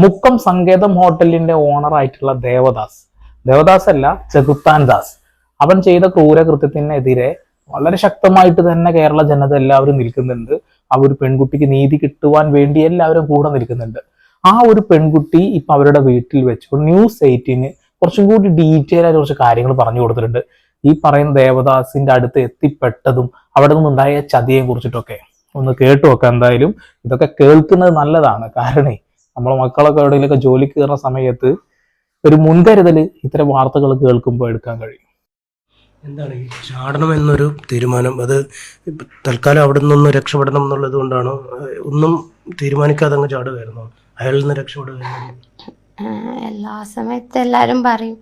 മുക്കം സങ്കേതം ഹോട്ടലിന്റെ ഓണർ ആയിട്ടുള്ള ദേവദാസ്. ദേവദാസ് അല്ല ചെകുത്താൻ ദാസ്. അവൻ ചെയ്ത ക്രൂരകൃത്യത്തിനെതിരെ വളരെ ശക്തമായിട്ട് തന്നെ കേരള ജനത എല്ലാവരും നിൽക്കുന്നുണ്ട്. ആ ഒരു പെൺകുട്ടിക്ക് നീതി കിട്ടുവാൻ വേണ്ടി എല്ലാവരും കൂടെ നിൽക്കുന്നുണ്ട്. ആ ഒരു പെൺകുട്ടി ഇപ്പൊ അവരുടെ വീട്ടിൽ വെച്ച് ന്യൂസ് എയ്റ്റീന് കുറച്ചും കൂടി ഡീറ്റെയിൽ ആയിട്ട് കുറച്ച് കാര്യങ്ങൾ പറഞ്ഞു കൊടുത്തിട്ടുണ്ട്. ഈ പറയുന്ന ദേവദാസിന്റെ അടുത്ത് എത്തിപ്പെട്ടതും അവിടെ നിന്നുണ്ടായ ചതിയെ കുറിച്ചിട്ടൊക്കെ. ഒന്ന് കേട്ടു നോക്കാം എന്തായാലും. ഇതൊക്കെ കേൾക്കുന്നത് നല്ലതാണ്. കാരണേ നമ്മളെ മക്കളൊക്കെ എവിടെയെങ്കിലൊക്കെ ജോലിക്ക് കയറുന്ന സമയത്ത് ഒരു മുൻകരുതൽ ഇത്തരം വാർത്തകൾ കേൾക്കുമ്പോൾ എടുക്കാൻ കഴിയും. എന്താണ് ഈ ചാടണം എന്നൊരു തീരുമാനം? അത് തൽക്കാലം അവിടെ നിന്നൊന്ന് രക്ഷപ്പെടണം എന്നുള്ളത് കൊണ്ടാണോ? ഒന്നും തീരുമാനിക്കാതെ അങ്ങ് ചാടുകയായിരുന്നോ? അയാളിൽ നിന്ന് രക്ഷപ്പെടുകയായിരുന്നു? എല്ലാ സമയത്ത് എല്ലാവരും പറയും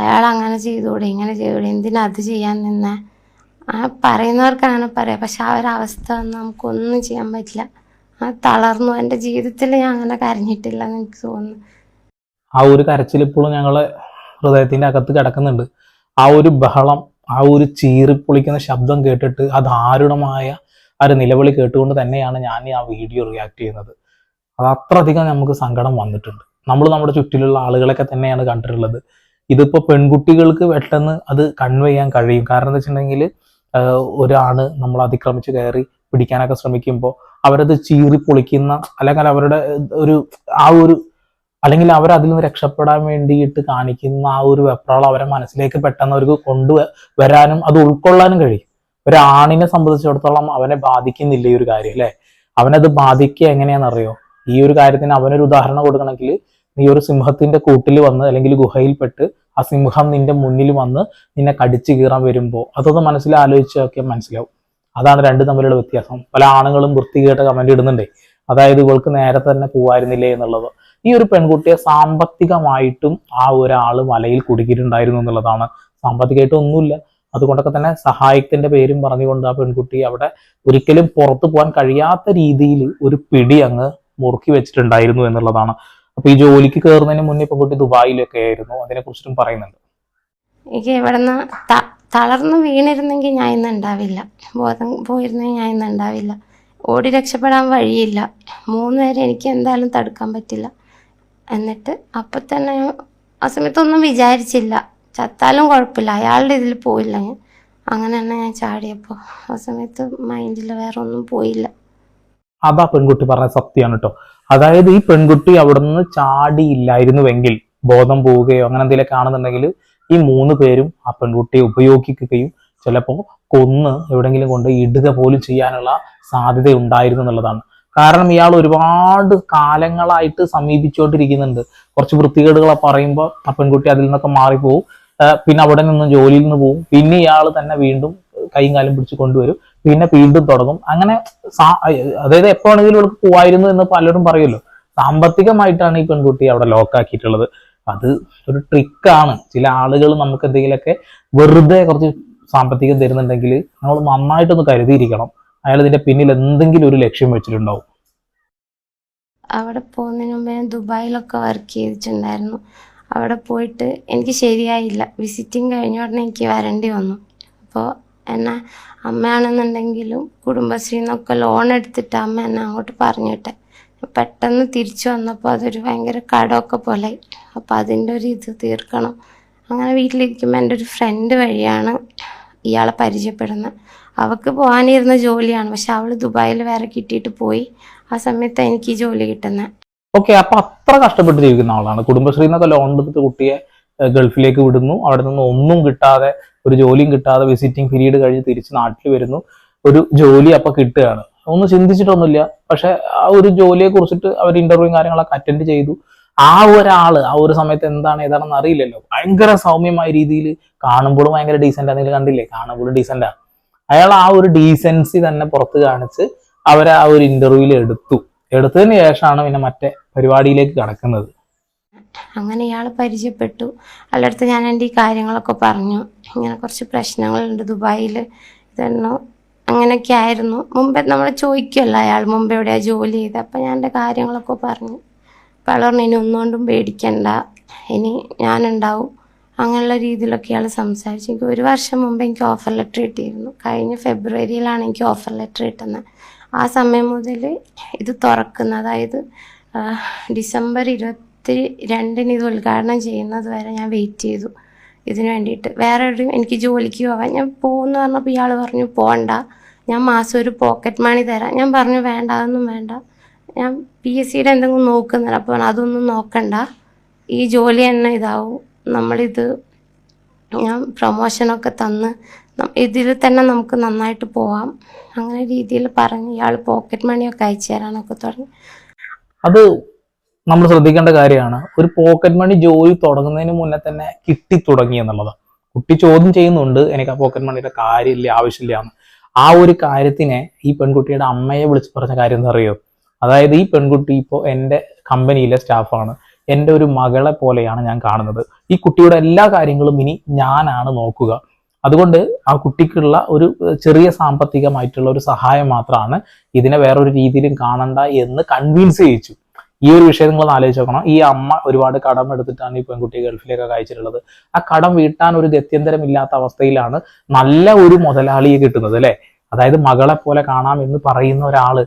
അയാൾ അങ്ങനെ ചെയ്തുകൂടെ ഇങ്ങനെ ചെയ്തുകൂടെ എന്തിനാ അത് ചെയ്യാൻ നിന്നെ? ആ പറയുന്നവർക്കാണ് പറയാം പക്ഷെ ആ ഒരു അവസ്ഥ നമുക്കൊന്നും ചെയ്യാൻ പറ്റില്ല. തളർന്നു. എന്റെ ജീവിതത്തിൽ ഞാൻ അങ്ങനെ കരഞ്ഞിട്ടില്ല എന്ന് എനിക്ക് തോന്നുന്നു. ആ ഒരു കരച്ചിൽ ഇപ്പോഴും ഞങ്ങളെ ഹൃദയത്തിന്റെ അകത്ത് കിടക്കുന്നുണ്ട്. ആ ഒരു ബഹളം ആ ഒരു ചീറിപ്പൊളിക്കുന്ന ശബ്ദം കേട്ടിട്ട് ആ ദാരുണമായ ആ ഒരു നിലവിളി കേട്ടുകൊണ്ട് തന്നെയാണ് ഞാൻ ആ വീഡിയോ റിയാക്ട് ചെയ്യുന്നത്. അത് അത്രയധികം നമുക്ക് സങ്കടം വന്നിട്ടുണ്ട്. നമ്മൾ നമ്മുടെ ചുറ്റിലുള്ള ആളുകളൊക്കെ തന്നെയാണ് കണ്ടിട്ടുള്ളത്. ഇതിപ്പോ പെൺകുട്ടികൾക്ക് പെട്ടെന്ന് അത് കൺവേ ചെയ്യാൻ കഴിയും. കാരണം എന്താ വെച്ചിട്ടുണ്ടെങ്കിൽ ഒരാണ് നമ്മൾ അതിക്രമിച്ച് കയറി പിടിക്കാനൊക്കെ ശ്രമിക്കുമ്പോൾ അവരത് ചീറി പൊളിക്കുന്ന അല്ലെങ്കിൽ അവരുടെ ഒരു ആ ഒരു അല്ലെങ്കിൽ അവർ അതിൽ നിന്ന് രക്ഷപ്പെടാൻ വേണ്ടിയിട്ട് കാണിക്കുന്ന ആ ഒരു വെപ്രാളം അവരെ മനസ്സിലേക്ക് പെട്ടെന്ന് അവർക്ക് കൊണ്ടു വരാനും അത് ഉൾക്കൊള്ളാനും കഴിയും. ഒരു ആണിനെ സംബന്ധിച്ചിടത്തോളം അവനെ ബാധിക്കുന്നില്ല ഈ ഒരു കാര്യം അല്ലെ? അവനത് ബാധിക്കുക എങ്ങനെയാണെന്നറിയോ? ഈ ഒരു കാര്യത്തിന് അവനൊരു ഉദാഹരണം കൊടുക്കണമെങ്കിൽ നീ ഒരു സിംഹത്തിന്റെ കൂട്ടിൽ വന്ന് അല്ലെങ്കിൽ ഗുഹയിൽപ്പെട്ട് ആ സിംഹം നിന്റെ മുന്നിൽ വന്ന് നിന്നെ കടിച്ചു കീറാൻ വരുമ്പോൾ അതൊന്ന് മനസ്സിൽ ആലോചിച്ചൊക്കെ മനസ്സിലാവും. അതാണ് രണ്ടും തമ്മിലുള്ള വ്യത്യാസം. പല ആണുങ്ങളും വൃത്തികേട്ട കമന്റ് ഇടുന്നുണ്ടേ. അതായത് ഇവൾക്ക് നേരത്തെ തന്നെ പോവായിരുന്നില്ലേ എന്നുള്ളത്. ഈ ഒരു പെൺകുട്ടിയെ സാമ്പത്തികമായിട്ടും ആ ഒരാൾ മലയിൽ കുടുക്കിയിട്ടുണ്ടായിരുന്നു എന്നുള്ളതാണ്. സാമ്പത്തികമായിട്ട് ഒന്നുമില്ല. അതുകൊണ്ടൊക്കെ തന്നെ സഹായത്തിന്റെ പേരും പറഞ്ഞുകൊണ്ട് ആ പെൺകുട്ടി അവിടെ ഒരിക്കലും പുറത്തു പോകാൻ കഴിയാത്ത രീതിയിൽ ഒരു പിടി അങ്ങ് മുറുക്കി വെച്ചിട്ടുണ്ടായിരുന്നു എന്നുള്ളതാണ്. അപ്പൊ ഈ ജോലിക്ക് കയറുന്നതിന് മുന്നേ പെൺകുട്ടി ദുബായിലൊക്കെ ആയിരുന്നു. അതിനെ കുറിച്ചിട്ടും പറയുന്നുണ്ട്. എനിക്ക് ഇവിടെ തളർന്ന് വീണിരുന്നെങ്കിൽ ഞാൻ ഇന്ന് ഉണ്ടാവില്ല. ബോധം പോയിരുന്നെങ്കിൽ ഞാൻ ഇന്ന് ഉണ്ടാവില്ല. ഓടി രക്ഷപ്പെടാൻ വഴിയില്ല. മൂന്ന് പേരെ എനിക്ക് എന്തായാലും തടുക്കാൻ പറ്റില്ല. എന്നിട്ട് അപ്പം തന്നെ ആ സമയത്തൊന്നും വിചാരിച്ചില്ല. ചത്താലും കുഴപ്പമില്ല. അയാളുടെ ഇതിൽ പോയില്ല ഞാൻ. അങ്ങനെ തന്നെ ഞാൻ ചാടിയപ്പോൾ ആ സമയത്ത് മൈൻഡിൽ വേറെ ഒന്നും പോയില്ല. അതാ പെൺകുട്ടി പറഞ്ഞ സത്യമാണ് കേട്ടോ അതായത് ഈ പെൺകുട്ടി അവിടെ നിന്ന് ചാടിയില്ലായിരുന്നുവെങ്കിൽ ബോധം പോവുകയോ അങ്ങനെ എന്തെങ്കിലും കാണുന്നുണ്ടെങ്കിൽ ഈ മൂന്ന് പേരും ആ പെൺകുട്ടിയെ ഉപയോഗിക്കുകയും ചിലപ്പോൾ കൊന്ന് എവിടെങ്കിലും കൊണ്ട് ഇടുക പോലും ചെയ്യാനുള്ള സാധ്യത ഉണ്ടായിരുന്നു എന്നുള്ളതാണ്. കാരണം ഇയാൾ ഒരുപാട് കാലങ്ങളായിട്ട് സമീപിച്ചുകൊണ്ടിരിക്കുന്നുണ്ട്. കുറച്ച് വൃത്തികേടുകളെ പറയുമ്പോൾ ആ പെൺകുട്ടി അതിൽ നിന്നൊക്കെ മാറിപ്പോവും. പിന്നെ അവിടെ നിന്നും ജോലിയിൽ നിന്ന് പോവും. പിന്നെ ഇയാൾ തന്നെ വീണ്ടും കൈയും കാലും പിടിച്ച് കൊണ്ടുവരും. പിന്നെ വീണ്ടും തുടങ്ങും. അങ്ങനെ അതായത് എപ്പോ വേണമെങ്കിലും ഇവൾക്ക് പോവായിരുന്നു എന്ന് പലരും പറയുമല്ലോ. സാമ്പത്തികമായിട്ടാണ് ഈ പെൺകുട്ടി അവിടെ ലോക്കാക്കിയിട്ടുള്ളത് അത് ഒരു ട്രിക്കാണ് ചില ആളുകൾ നമുക്ക് എന്തെങ്കിലുമൊക്കെ വെറുതെ കുറച്ച് സാമ്പത്തികം തരുന്നുണ്ടെങ്കിൽ നമ്മൾ നന്നായിട്ടൊന്ന് കരുതിയിരിക്കണം. അയാൾ ഇതിന്റെ പിന്നിൽ എന്തെങ്കിലും ഒരു ലക്ഷ്യം വെച്ചിട്ടുണ്ടാവും. അവിടെ പോകുന്നതിന് മുമ്പേ ദുബായിലൊക്കെ വർക്ക് ചെയ്തിട്ടുണ്ടായിരുന്നു. അവിടെ പോയിട്ട് എനിക്ക് ശരിയായില്ല. വിസിറ്റിംഗ് കഴിഞ്ഞ ഉടനെ എനിക്ക് വരേണ്ടി വന്നു. അപ്പോൾ എന്നെ അമ്മയാണെന്നുണ്ടെങ്കിലും കുടുംബശ്രീന്നൊക്കെ ലോൺ എടുത്തിട്ട് അമ്മ എന്നെ അങ്ങോട്ട് പറഞ്ഞിട്ടെ പെട്ടെന്ന് തിരിച്ചു വന്നപ്പോൾ അതൊരു ഭയങ്കര കടമൊക്കെ പോലെ. അപ്പോൾ അതിന്റെ ഒരു ഇത് തീർക്കണം. അങ്ങനെ വീട്ടിലിരിക്കുമ്പോൾ എന്റെ ഒരു ഫ്രണ്ട് വഴിയാണ് ഇയാളെ പരിചയപ്പെടുന്നത് അവൾക്ക് പോകാനിരുന്ന ജോലിയാണ്. പക്ഷെ അവൾ ദുബായിൽ വേറെ കിട്ടിയിട്ട് പോയി. ആ സമയത്ത് എനിക്ക് ഈ ജോലി കിട്ടുന്നത് ഓക്കെ അപ്പൊ അത്ര കഷ്ടപ്പെട്ട് ജീവിക്കുന്ന ആളാണ്. കുടുംബശ്രീ എന്നൊക്കെ ലോൺ എടുത്ത് കുട്ടിയെ ഗൾഫിലേക്ക് വിടുന്നു. അവിടെ നിന്ന് ഒന്നും കിട്ടാതെ ഒരു ജോലിയും കിട്ടാതെ വിസിറ്റിംഗ് പീരീഡ് കഴിഞ്ഞ് തിരിച്ച് നാട്ടിൽ വരുന്നു. ഒരു ജോലി അപ്പൊ കിട്ടുകയാണ്. ഒന്നും ചിന്തിച്ചിട്ടൊന്നുമില്ല. പക്ഷെ ആ ഒരു ജോലിയെ കുറിച്ചിട്ട് അവർ ഇന്റർവ്യൂ കാര്യങ്ങളൊക്കെ അറ്റൻഡ് ചെയ്തു. ആ ഒരാൾ ആ ഒരു സമയത്ത് എന്താണ് ഏതാണെന്ന് അറിയില്ലല്ലോ. ഭയങ്കര സൗമ്യമായ രീതിയിൽ കാണുമ്പോഴും ഭയങ്കര ഡീസെന്റ് ആണെങ്കിലും കണ്ടില്ലേ? കാണുമ്പോഴും ഡീസെന്റ് ആണ് അയാൾ ആ ഒരു ഡീസൻസി തന്നെ പുറത്ത് കാണിച്ച് അവരെ ആ ഒരു ഇന്റർവ്യൂവിൽ എടുത്തു. എടുത്തതിന് ശേഷമാണ് പിന്നെ മറ്റേ പരിപാടിയിലേക്ക് കടക്കുന്നത്. അങ്ങനെ ഇയാൾ പരിചയപ്പെട്ടു. അല്ലടുത്ത് ഞാൻ എന്റെ ഈ കാര്യങ്ങളൊക്കെ പറഞ്ഞു. ഇങ്ങനെ കുറച്ച് പ്രശ്നങ്ങളുണ്ട് ദുബായിൽ ഇതെന്നോ അങ്ങനെയൊക്കെ ആയിരുന്നു മുമ്പേ നമ്മൾ ചോദിക്കുമല്ലോ അയാൾ മുമ്പ് എവിടെയാണ് ജോലി ചെയ്തത് അപ്പം ഞാൻ എന്റെ കാര്യങ്ങളൊക്കെ പറഞ്ഞു. അപ്പം അയാൾ പറഞ്ഞു ഇനി ഒന്നുകൊണ്ടും പേടിക്കണ്ട. ഇനി ഞാനുണ്ടാവും. അങ്ങനെയുള്ള രീതിയിലൊക്കെ അയാൾ സംസാരിച്ചു. എനിക്ക് ഒരു വർഷം മുമ്പ് എനിക്ക് ഓഫർ ലെറ്റർ കിട്ടിയിരുന്നു. കഴിഞ്ഞ ഫെബ്രുവരിയിലാണ് എനിക്ക് ഓഫർ ലെറ്റർ കിട്ടുന്നത് ആ സമയം മുതൽ ഇത് തുറക്കുന്ന അതായത് ഡിസംബർ ഇരുപത്തി രണ്ടിന് ഇത് ഉദ്ഘാടനം ചെയ്യുന്നത് വരെ ഞാൻ വെയിറ്റ് ചെയ്തു. ഇതിന് വേണ്ടിയിട്ട്. വേറെ എവിടെയും എനിക്ക് ജോലിക്ക് പോവാൻ. ഞാൻ പോകുമെന്ന് പറഞ്ഞപ്പോൾ ഇയാൾ പറഞ്ഞു പോകണ്ട ഞാൻ മാസം ഒരു പോക്കറ്റ് മണി തരാം. ഞാൻ പറഞ്ഞു വേണ്ട അതൊന്നും വേണ്ട. ഞാൻ പി എസ് സിയുടെ എന്തെങ്കിലും നോക്കുന്നില്ല. അപ്പോൾ അതൊന്നും നോക്കണ്ട. ഈ ജോലി തന്നെ ഇതാവും. നമ്മളിത് ഞാൻ പ്രൊമോഷനൊക്കെ തന്ന് ഇതിൽ തന്നെ നമുക്ക് നന്നായിട്ട് പോവാം. അങ്ങനെ രീതിയിൽ പറഞ്ഞ് ഇയാൾ പോക്കറ്റ് മണിയൊക്കെ അയച്ചു തരാനൊക്കെ തുടങ്ങി. അത് നമ്മൾ ശ്രദ്ധിക്കേണ്ട കാര്യമാണ്. ഒരു പോക്കറ്റ് മണി ജോലി തുടങ്ങുന്നതിന് മുന്നേ തന്നെ കിട്ടി തുടങ്ങി എന്നുള്ളതാണ് കുട്ടി ചോദ്യം ചെയ്യുന്നുണ്ട് എനിക്ക് ആ പോക്കറ്റ് മണിയുടെ കാര്യമില്ല ആവശ്യമില്ല എന്ന്. ആ ഒരു കാര്യത്തിനെ ഈ പെൺകുട്ടിയുടെ അമ്മയെ വിളിച്ച് പറഞ്ഞ കാര്യം എന്താ അറിയോ? അതായത് ഈ പെൺകുട്ടി ഇപ്പോൾ എന്റെ കമ്പനിയിലെ സ്റ്റാഫാണ് എന്റെ ഒരു മകളെ പോലെയാണ് ഞാൻ കാണുന്നത്. ഈ കുട്ടിയുടെ എല്ലാ കാര്യങ്ങളും ഇനി ഞാനാണ് നോക്കുക. അതുകൊണ്ട് ആ കുട്ടിക്കുള്ള ഒരു ചെറിയ സാമ്പത്തികമായിട്ടുള്ള ഒരു സഹായം മാത്രമാണ് ഇതിനെ വേറൊരു രീതിയിലും കാണണ്ട എന്ന് കൺവിൻസ് ചെയ്യിച്ചു. ഈ ഒരു വിഷയം നിങ്ങൾ ആലോചിച്ച് നോക്കണം. ഈ അമ്മ ഒരുപാട് കടം എടുത്തിട്ടാണ് ഈ പെൺകുട്ടിയെ ഗൾഫിലേക്ക് അയച്ചിട്ടുള്ളത്. ആ കടം വീട്ടാൻ ഒരു ഗത്യന്തരം ഇല്ലാത്ത അവസ്ഥയിലാണ് നല്ല ഒരു മുതലാളിയെ കിട്ടുന്നത് അല്ലെ? അതായത് മകളെ പോലെ കാണാം എന്ന് പറയുന്ന ഒരാൾ.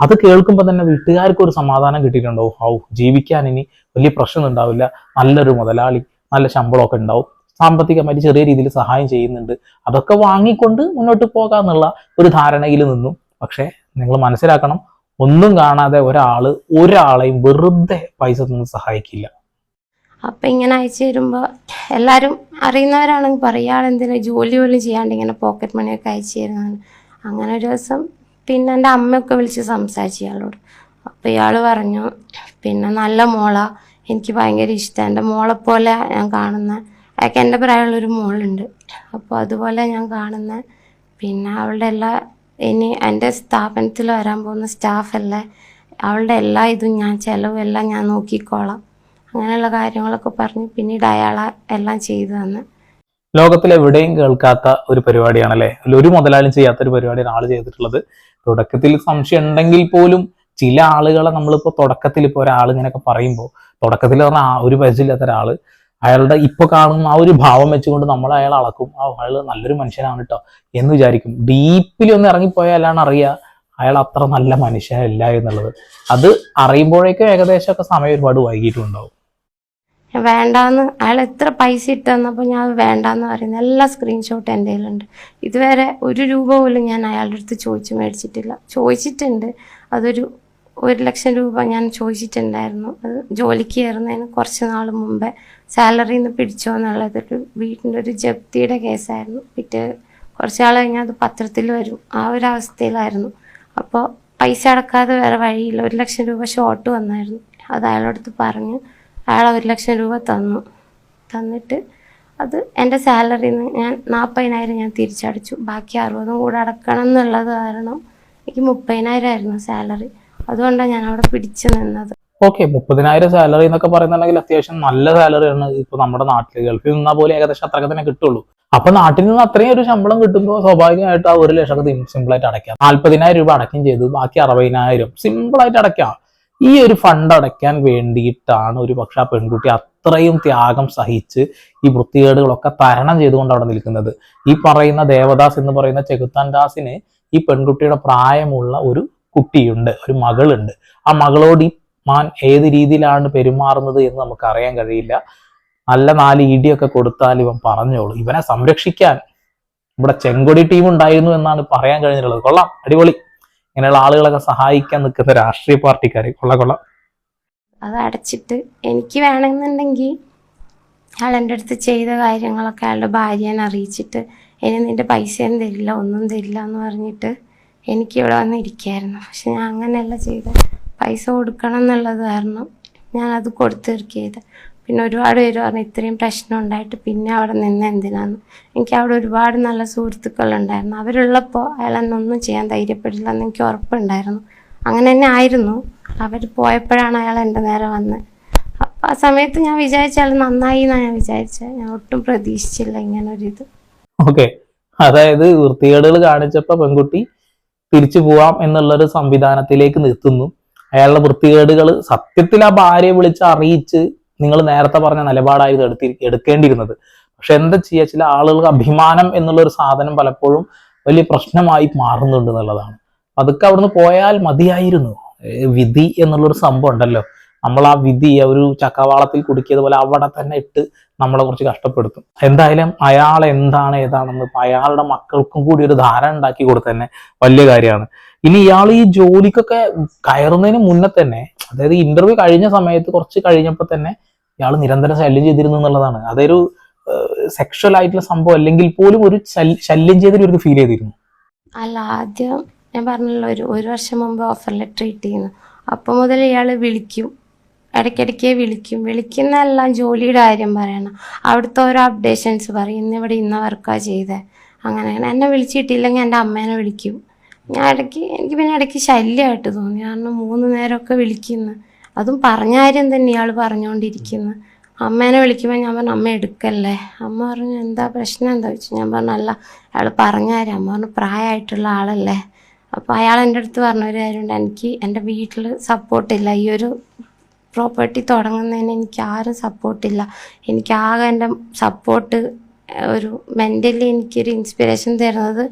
അത് കേൾക്കുമ്പോൾ തന്നെ വീട്ടുകാർക്ക് ഒരു സമാധാനം കിട്ടിയിട്ടുണ്ടോ? ഔ ജീവിക്കാൻ ഇനി വലിയ പ്രശ്നം ഉണ്ടാവില്ല. നല്ലൊരു മുതലാളി നല്ല ശമ്പളമൊക്കെ ഉണ്ടാവും. സാമ്പത്തികമായി ചെറിയ രീതിയിൽ സഹായം ചെയ്യുന്നുണ്ട്. അതൊക്കെ വാങ്ങിക്കൊണ്ട് മുന്നോട്ട് പോകാന്നുള്ള ഒരു ധാരണയിൽ നിന്നു. പക്ഷേ നിങ്ങൾ മനസ്സിലാക്കണം ഒന്നും കാണാതെ ഒരാൾ ഒരാളെയും വെറുതെ പൈസ തന്ന് സഹായിക്കില്ല. അപ്പം ഇങ്ങനെ അയച്ചു തരുമ്പോൾ എല്ലാവരും അറിയുന്നവരാണെങ്കിൽ പറയാൾ എന്തിനാ ജോലി പോലും ചെയ്യാണ്ട് ഇങ്ങനെ പോക്കറ്റ് മണിയൊക്കെ അയച്ചു തരുന്നതാണ്. അങ്ങനെ ഒരു ദിവസം പിന്നെ എന്റെ അമ്മയൊക്കെ വിളിച്ച് സംസാരിച്ചു ഇയാളോട്. അപ്പോൾ ഇയാൾ പറഞ്ഞു പിന്നെ നല്ല മോളാ എനിക്ക് ഭയങ്കര ഇഷ്ടമാണ് എന്റെ മോളെ പോലെ ഞാൻ കാണുന്ന അയാൾക്ക് എന്റെ പ്രായമുള്ളൊരു മോളുണ്ട്. അപ്പോൾ അതുപോലെ ഞാൻ കാണുന്ന പിന്നെ അവളുടെ എല്ലാ ഇനി എന്റെ സ്ഥാപനത്തിൽ വരാൻ പോകുന്ന സ്റ്റാഫല്ലേ അവളുടെ എല്ലാ ഇതും ഞാൻ ചിലവും എല്ലാം ഞാൻ നോക്കിക്കോളാം. അങ്ങനെയുള്ള കാര്യങ്ങളൊക്കെ പറഞ്ഞ് പിന്നീട് അയാളെ എല്ലാം ചെയ്തു തന്ന്. ലോകത്തിലെവിടെയും കേൾക്കാത്ത ഒരു പരിപാടിയാണ് അല്ലെ ഒരു മുതലാളിയും ചെയ്യാത്ത ഒരു പരിപാടിയാണ് ആൾ ചെയ്തിട്ടുള്ളത്. തുടക്കത്തിൽ സംശയം ഉണ്ടെങ്കിൽ പോലും ചില ആളുകളെ നമ്മളിപ്പോ തുടക്കത്തിൽ ഇപ്പൊ ഒരാൾ ഇങ്ങനെയൊക്കെ പറയുമ്പോൾ തുടക്കത്തിൽ പറഞ്ഞാൽ ഒരു പരിചയമില്ലാത്ത ഒരാൾ അയാളുടെ ഇപ്പൊ കാണുന്ന ആ ഒരു ഭാവം വെച്ചുകൊണ്ട് നമ്മൾ അയാൾ അളക്കും. ആ അയാൾ നല്ലൊരു മനുഷ്യനാണ് കേട്ടോ എന്ന് വിചാരിക്കും. ഡീപ്പിൽ ഒന്ന് ഇറങ്ങിപ്പോയാലാണ് അറിയുക അയാൾ അത്ര നല്ല മനുഷ്യനല്ല എന്നുള്ളത്. അത് അറിയുമ്പോഴേക്കും ഏകദേശമൊക്കെ സമയം ഒരുപാട് വൈകിട്ടുണ്ടാവും വേണ്ടാന്ന്. അയാൾ എത്ര പൈസ ഇട്ട് തന്നപ്പോൾ ഞാൻ വേണ്ടാന്ന് പറയുന്ന എല്ലാ സ്ക്രീൻഷോട്ട് എന്റെ കയ്യിലുണ്ട്. ഇതുവരെ ഒരു രൂപ പോലും ഞാൻ അയാളുടെ അടുത്ത് ചോദിച്ചു മേടിച്ചിട്ടില്ല. ചോദിച്ചിട്ടുണ്ട്. അതൊരു ഒരു ലക്ഷം രൂപ ഞാൻ ചോദിച്ചിട്ടുണ്ടായിരുന്നു. അത് ജോലിക്ക് കയറുന്നതിന് കുറച്ച് നാൾ മുമ്പേ സാലറിയിൽ നിന്ന് പിടിച്ചോ എന്നുള്ളത് ഒരു വീടിന്റെ ഒരു ജപ്തിയുടെ കേസായിരുന്നു. പിറ്റേ കുറച്ച് നാൾ കഴിഞ്ഞാൽ അത് പത്രത്തിൽ വരും. ആ ഒരു അവസ്ഥയിലായിരുന്നു. അപ്പോൾ പൈസ അടക്കാതെ വേറെ വഴിയില്ല. ഒരു ലക്ഷം രൂപ ഷോർട്ട് വന്നായിരുന്നു. അത് അയാളടുത്ത് പറഞ്ഞു. അയാൾ ഒരു ലക്ഷം രൂപ തന്നു. തന്നിട്ട് അത് എന്റെ സാലറിയിൽ നിന്ന് ഞാൻ നാൽപ്പതിനായിരം ഞാൻ തിരിച്ചടച്ചു. ബാക്കി അറുപതും കൂടെ അടക്കണം എന്നുള്ളത് കാരണം എനിക്ക് മുപ്പതിനായിരം ആയിരുന്നു സാലറി. അതുകൊണ്ടാണ് ഞാൻ അവിടെ പിടിച്ചു നിന്നത്. ഓക്കെ മുപ്പതിനായിരം സാലറി എന്നൊക്കെ പറയുന്നുണ്ടെങ്കിൽ അത്യാവശ്യം നല്ല സാലറിയാണ് ഇപ്പൊ നമ്മുടെ നാട്ടിൽ ഗൾഫിൽ നിന്നാ പോലും ഏകദേശം അത്രയൊക്കെ തന്നെ കിട്ടുള്ളൂ. അപ്പൊ നാട്ടിൽ നിന്ന് അത്രയും ഒരു ശമ്പളം കിട്ടുമ്പോൾ സ്വാഭാവികമായിട്ട് ആ ഒരു ലക്ഷം സിമ്പിൾ ആയിട്ട് അടയ്ക്കാം. നാല്പതിനായിരം രൂപ അടയ്ക്കുകയും ചെയ്തു ബാക്കി അറുപതിനായിരം സിമ്പിൾ ആയിട്ട് അടയ്ക്കാം. ഈ ഒരു ഫണ്ട് അടയ്ക്കാൻ വേണ്ടിയിട്ടാണ് ഒരു പക്ഷെ ആ പെൺകുട്ടി അത്രയും ത്യാഗം സഹിച്ച് ഈ വൃത്തികേടുകളൊക്കെ തരണം ചെയ്തുകൊണ്ട് അവിടെ നിൽക്കുന്നത്. ഈ പറയുന്ന ദേവദാസ് എന്ന് പറയുന്ന ചെകുത്താൻ ദാസിന് ഈ പെൺകുട്ടിയുടെ പ്രായമുള്ള ഒരു കുട്ടിയുണ്ട് ഒരു മകളുണ്ട്. ആ മകളോട് ഈ മാൻ ഏത് രീതിയിലാണ് പെരുമാറുന്നത് എന്ന് നമുക്ക് അറിയാൻ കഴിയില്ല. നല്ല നാല് ഇടിയൊക്കെ കൊടുത്താൽ ഇവൻ പറഞ്ഞോളൂ. ഇവനെ സംരക്ഷിക്കാൻ ഇവിടെ ചെങ്കൊടി ടീം ഉണ്ടായിരുന്നു എന്നാണ് പറയാൻ കഴിഞ്ഞിട്ടുള്ളത്. കൊള്ളാം അടിപൊളി. ഇങ്ങനെയുള്ള ആളുകളൊക്കെ സഹായിക്കാൻ നിൽക്കുന്ന രാഷ്ട്രീയ പാർട്ടിക്കാർ കൊള്ളാം കൊള്ളാം. അത് അടച്ചിട്ട് എനിക്ക് വേണമെന്നുണ്ടെങ്കിൽ അയാൾ എന്റെ അടുത്ത് ചെയ്ത കാര്യങ്ങളൊക്കെ അയാളുടെ ഭാര്യനെ അറിയിച്ചിട്ട് ഇനി നിന്റെ പൈസയും തരില്ല ഒന്നും തരില്ല എന്ന് പറഞ്ഞിട്ട് എനിക്ക് ഇവിടെ വന്ന് ഇരിക്കായിരുന്നു പക്ഷെ ഞാൻ അങ്ങനെയല്ല ചെയ്തത് പൈസ കൊടുക്കണം എന്നുള്ളത് കാരണം ഞാനത് അത് കൊടുത്തു തീർക്കിയത് പിന്നെ ഒരുപാട് പേര് പറഞ്ഞു ഇത്രയും പ്രശ്നം ഉണ്ടായിട്ട് പിന്നെ അവിടെ നിന്ന് എന്തിനാന്ന്. എനിക്ക് അവിടെ ഒരുപാട് നല്ല സുഹൃത്തുക്കളുണ്ടായിരുന്നു. അവരുള്ളപ്പോൾ ഒന്നും ചെയ്യാൻ ധൈര്യപ്പെടില്ല എന്ന് എനിക്ക് ഉറപ്പുണ്ടായിരുന്നു. അങ്ങനെ തന്നെ ആയിരുന്നു. അവർ പോയപ്പോഴാണ് അയാൾ എന്റെ നേരെ വന്നത് അപ്പം ആ സമയത്ത് ഞാൻ വിചാരിച്ച അയാൾ നന്നായി എന്നാണ് ഞാൻ വിചാരിച്ചത് ഞാൻ ഒട്ടും പ്രതീക്ഷിച്ചില്ല ഇങ്ങനൊരിത്. ഓക്കെ. അതായത് വൃത്തികേടുകൾ കാണിച്ചപ്പോ പെൺകുട്ടി തിരിച്ചു പോവാം എന്നുള്ളൊരു സംവിധാനത്തിലേക്ക് നിർത്തുന്നു. അയാളുടെ വൃത്തികേടുകൾ സത്യത്തിൽ ആ ഭാര്യയെ വിളിച്ച് അറിയിച്ച് നിങ്ങൾ നേരത്തെ പറഞ്ഞ നിലപാടായിരുന്നു എടുത്തി എടുക്കേണ്ടിയിരുന്നത്. പക്ഷെ എന്താ ചെയ്യുക ചില ആളുകൾക്ക് അഭിമാനം എന്നുള്ള ഒരു സാധനം പലപ്പോഴും വലിയ പ്രശ്നമായി മാറുന്നുണ്ട് എന്നുള്ളതാണ്. അതൊക്കെ അവിടുന്ന് പോയാൽ മതിയായിരുന്നു. വിധി എന്നുള്ളൊരു സംഭവം ഉണ്ടല്ലോ. നമ്മൾ ആ വിധി ആ ഒരു ചക്കവാളത്തിൽ കുടുക്കിയതുപോലെ അവിടെ തന്നെ ഇട്ട് നമ്മളെ കുറച്ച് കഷ്ടപ്പെടുത്തും. എന്തായാലും അയാൾ എന്താണ് ഏതാണെന്ന് അയാളുടെ മക്കൾക്കും കൂടി ഒരു ധാരണ ഉണ്ടാക്കി കൊടുത്തന്നെ വലിയ കാര്യമാണ്. ഇനി ഇയാൾ ഈ ജോലിക്കൊക്കെ കയറുന്നതിന് മുന്നേ തന്നെ അതായത് ഇന്റർവ്യൂ കഴിഞ്ഞ സമയത്ത് കുറച്ച് കഴിഞ്ഞപ്പോൾ തന്നെ ഇയാൾ നിരന്തരം ശല്യം ചെയ്തിരുന്നു എന്നുള്ളതാണ്. അതൊരു സെക്ഷൽ ആയിട്ടുള്ള സംഭവം അല്ലെങ്കിൽ പോലും ഒരു ശല്യ- ചെയ്തൊരു ഒരു ഫീൽ ചെയ്തിരുന്നു. അല്ല ആദ്യം ഞാൻ പറഞ്ഞല്ലോ ഒരു ഒരു വർഷം മുമ്പ് ഓഫർ ലെറ്റർ കിട്ടിയിരുന്നു. അപ്പം മുതൽ ഇയാൾ വിളിക്കും. ഇടയ്ക്കിടയ്ക്ക് വിളിക്കും. വിളിക്കുന്നതെല്ലാം ജോലിയുടെ കാര്യം പറയണം. അവിടുത്തെ ഓരോ അപ്ഡേഷൻസ് പറയും. ഇന്ന് ഇവിടെ ഇന്ന വർക്കാ ചെയ്തത് അങ്ങനെ അങ്ങനെ. എന്നെ വിളിച്ചിട്ടില്ലെങ്കിൽ എന്റെ അമ്മേനെ വിളിക്കും. ഞാൻ ഇടയ്ക്ക് എനിക്ക് പിന്നെ ഇടയ്ക്ക് ശല്യമായിട്ട് തോന്നി. കാരണം മൂന്ന് നേരമൊക്കെ വിളിക്കുന്നു. അതും പറഞ്ഞ കാര്യം തന്നെ ഇയാൾ പറഞ്ഞുകൊണ്ടിരിക്കുന്നു അമ്മേനെ വിളിക്കുമ്പോൾ ഞാൻ പറഞ്ഞു അമ്മ എടുക്കല്ലേ? അമ്മ പറഞ്ഞു എന്താ പ്രശ്നം? എന്താ? വെച്ചു ഞാൻ പറഞ്ഞു അല്ല അയാൾ പറഞ്ഞ കാര്യം. അമ്മ പറഞ്ഞു പ്രായമായിട്ടുള്ള ആളല്ലേ? അപ്പോൾ അയാൾ എന്റെ അടുത്ത് പറഞ്ഞ ഒരു കാര്യമുണ്ട്. എനിക്ക് എന്റെ വീട്ടിൽ സപ്പോർട്ടില്ല ഈ ഒരു പ്രോപ്പർട്ടി തുടങ്ങുന്നതിന് എനിക്ക് ആരും സപ്പോർട്ടില്ല എനിക്ക് ആകെ എന്റെ സപ്പോർട്ട് ഒരു മെന്റലി എനിക്കൊരു ഇൻസ്പിറേഷൻ തരുന്നത്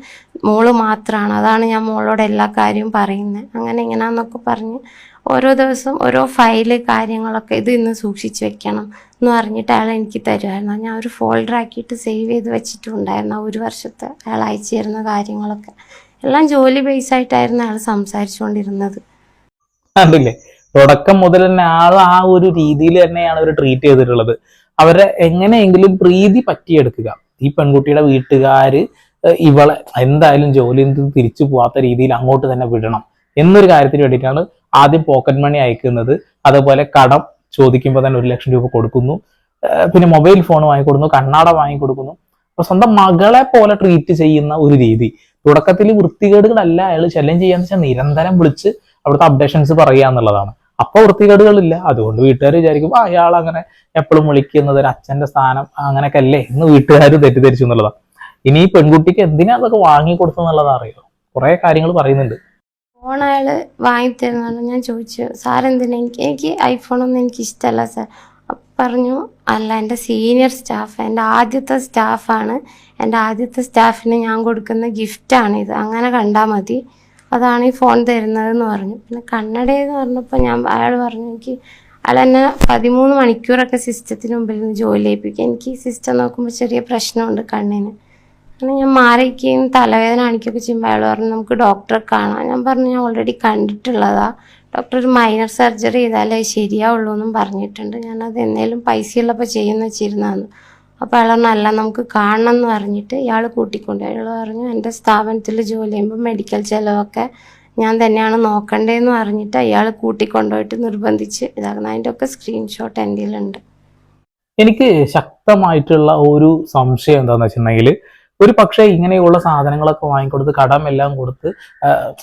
മോൾ മാത്രമാണ് അതാണ് ഞാൻ മോളോട് എല്ലാ കാര്യവും പറയുന്നത്. അങ്ങനെ ഇങ്ങനെയാന്നൊക്കെ പറഞ്ഞ് ഓരോ ദിവസം ഓരോ ഫയൽ കാര്യങ്ങളൊക്കെ ഇത് ഇന്ന് സൂക്ഷിച്ച് വെക്കണം എന്ന് പറഞ്ഞിട്ട് അയാൾ എനിക്ക് തരുമായിരുന്നു ഞാൻ ഒരു ഫോൾഡർ ആക്കിയിട്ട് സേവ് ചെയ്ത് വെച്ചിട്ടുണ്ടായിരുന്നു ഒരു വർഷത്തെ അയാൾ അയച്ചു തരുന്ന കാര്യങ്ങളൊക്കെ. എല്ലാം ജോലി ബേസ് ആയിട്ടായിരുന്നു അയാൾ സംസാരിച്ചുകൊണ്ടിരുന്നത്. കണ്ടില്ലേ തുടക്കം മുതൽ തന്നെ ആൾ ആ ഒരു രീതിയിൽ തന്നെയാണ് അവർ ട്രീറ്റ് ചെയ്തിട്ടുള്ളത്. അവരെ എങ്ങനെയെങ്കിലും പ്രീതി പറ്റിയെടുക്കുക. ഈ പെൺകുട്ടിയുടെ വീട്ടുകാര് ഇവളെ എന്തായാലും ജോലിയിൽ നിന്ന് തിരിച്ചു പോവാത്ത രീതിയിൽ അങ്ങോട്ട് തന്നെ വിടണം എന്നൊരു കാര്യത്തിന് വേണ്ടിയിട്ടാണ് ആദ്യം പോക്കറ്റ് മണി അയക്കുന്നത്. അതുപോലെ കടം ചോദിക്കുമ്പോൾ തന്നെ ഒരു ലക്ഷം രൂപ കൊടുക്കുന്നു. പിന്നെ മൊബൈൽ ഫോൺ വാങ്ങിക്കൊടുക്കുന്നു കണ്ണാട വാങ്ങിക്കൊടുക്കുന്നു. അപ്പൊ സ്വന്തം മകളെ പോലെ ട്രീറ്റ് ചെയ്യുന്ന ഒരു രീതി. തുടക്കത്തിൽ വൃത്തികേടുകളല്ല അയാൾ ശല്യം ചെയ്യാന്ന് വെച്ചാൽ നിരന്തരം വിളിച്ച് അവിടുത്തെ അപ്ഡേഷൻസ് പറയുക എന്നുള്ളതാണ്. അപ്പൊ വൃത്തികേടുകളില്ല. അതുകൊണ്ട് വീട്ടുകാർ വിചാരിക്കും ആ അയാൾ അങ്ങനെ എപ്പോഴും വിളിക്കുന്നത് ഒരു അച്ഛന്റെ സ്ഥാനം അങ്ങനെയൊക്കെ അല്ലേ എന്ന് വീട്ടുകാർ തെറ്റിദ്ധരിച്ചു എന്നുള്ളതാണ് ഇനി ഈ പെൺകുട്ടിക്ക് എന്തിനാ അതൊക്കെ വാങ്ങി കൊടുത്തെന്നുള്ളത് അറിയോ കുറെ കാര്യങ്ങൾ പറയുന്നുണ്ട്. ഫോൺ അയാൾ വാങ്ങിത്തരുന്നതാണ് ഞാൻ ചോദിച്ചു സാർ എന്തിനാ? എനിക്ക് എനിക്ക് ഐഫോണൊന്നും എനിക്ക് ഇഷ്ടമല്ല സാർ. പറഞ്ഞു അല്ല എന്റെ സീനിയർ സ്റ്റാഫ് എന്റെ ആദ്യത്തെ സ്റ്റാഫാണ് എന്റെ ആദ്യത്തെ സ്റ്റാഫിന് ഞാൻ കൊടുക്കുന്ന ഗിഫ്റ്റാണ് ഇത്. അങ്ങനെ കണ്ടാൽ മതി. അതാണ് ഈ ഫോൺ തരുന്നതെന്ന് പറഞ്ഞു. പിന്നെ കണ്ണടയെന്ന് പറഞ്ഞപ്പോൾ ഞാൻ അയാൾ പറഞ്ഞു എനിക്ക് അയാൾ എന്നെ പതിമൂന്ന് മണിക്കൂറൊക്കെ സിസ്റ്റത്തിന് മുമ്പിൽ നിന്ന് ജോലി ചെയ്യിപ്പിക്കും. എനിക്ക് സിസ്റ്റം നോക്കുമ്പോൾ ചെറിയ പ്രശ്നമുണ്ട് കണ്ണിന്. അങ്ങനെ ഞാൻ മാറിയിരിക്കുകയും തലവേദന കാണിക്കുകയൊക്കെ ചെയ്യുമ്പോൾ അയാൾ പറഞ്ഞു നമുക്ക് ഡോക്ടറെ കാണാം. ഞാൻ പറഞ്ഞു ഞാൻ ഓൾറെഡി കണ്ടിട്ടുള്ളതാ. ഡോക്ടർ ഒരു മൈനർ സർജറി ചെയ്താലേ ശരിയാവുള്ളൂ എന്നും പറഞ്ഞിട്ടുണ്ട്. ഞാനത് എന്തെങ്കിലും പൈസ ഉള്ളപ്പോൾ ചെയ്യുന്ന വെച്ചിരുന്നതാണ് അപ്പോൾ അയാൾ പറഞ്ഞു അല്ല നമുക്ക് കാണണം എന്ന് പറഞ്ഞിട്ട് ഇയാൾ കൂട്ടിക്കൊണ്ട് അയാൾ പറഞ്ഞു എന്റെ സ്ഥാപനത്തിൽ ജോലി ചെയ്യുമ്പോൾ മെഡിക്കൽ ചിലവൊക്കെ ഞാൻ തന്നെയാണ് നോക്കണ്ടേന്ന് പറഞ്ഞിട്ട് അയാൾ കൂട്ടിക്കൊണ്ടുപോയിട്ട് നിർബന്ധിച്ച് ഇതാക്കുന്നത് അതിന്റെ ഒക്കെ സ്ക്രീൻഷോട്ട് എന്റെ ഉണ്ട് എനിക്ക് ശക്തമായിട്ടുള്ള ഒരു സംശയം എന്താണെന്ന് വെച്ചിട്ടുണ്ടെങ്കിൽ ഒരു പക്ഷേ ഇങ്ങനെയുള്ള സാധനങ്ങളൊക്കെ വാങ്ങിക്കൊടുത്ത് കടമെല്ലാം കൊടുത്ത്